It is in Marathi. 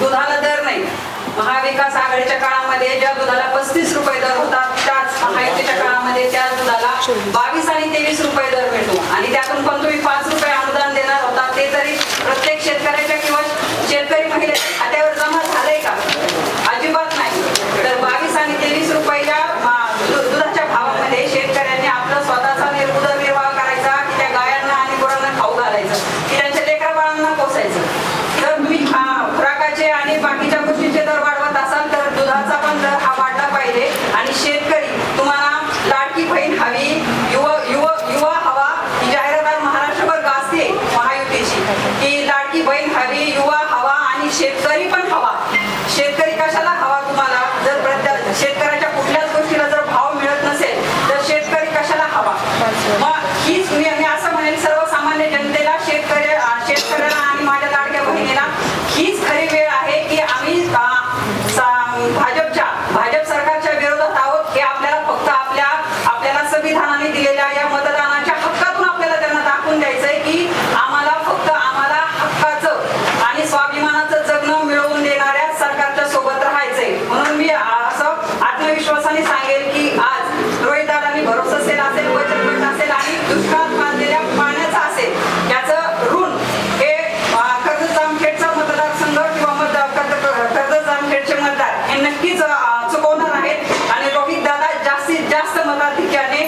दुधाला दर नाही. महाविकास आघाडीच्या काळामध्ये ज्या दुधाला पस्तीस रुपये दर होता त्याच महायुतीच्या काळामध्ये त्या दुधाला बावीस आणि तेवीस रुपये दर मिळतो आणि त्यातून पण तुम्ही पाच रुपये अनुदान देणार होता ते तरी प्रत्येक शेतकऱ्याच्या किंवा शेतकरी महिलेच्या खात्यावर जमा झालंय का? अजिबात नाही. तर बावीस आणि तेवीस रुपयाच्या दुधाच्या भावामध्ये शेतकऱ्यांनी आपलं स्वतःचा नि- निर्वाह करायचा की त्या गायांना आणि गुरांना खाऊ घालायचं की त्यांच्या लेकरा बाळांना पोसायचं तर तुम्ही अं, खुराकाचे आणि बाकीच्या गोष्टींचे दर वाढवत असाल तर दुधाचा पण दर हा वाढला पाहिजे आणि शेतकरी तुम्हाला लाडकी बहीण हवी युवा युवा युवा हवा ही जाहिरात आज महाराष्ट्रभर गाजते महायुतीची की लाडकी बहीण हवी युवा हवा आणि शेतकरी पण हवा शेतकरी कशाला हवा तुम्हाला जर प्रत्येक शेतकऱ्याच्या कुठल्याच गोष्टीला जर भाव मिळत नसेल तर शेतकरी कशाला हवा? मग हीच मी मी असं म्हणेल सर्वसामान्य जनतेला शेतकरी शेतकऱ्याला आणि माझ्या लाडक्या बहिणीला हीच खरी वेळ आहे की आम्ही भाजपच्या भाजप सरकारच्या विरोधात आहोत हे आपल्याला फक्त आपल्या आपल्याला संविधानाने दिलेल्या चुकवणार आहेत. आणि रोहित दादा जास्तीत जास्त मताधिक्याने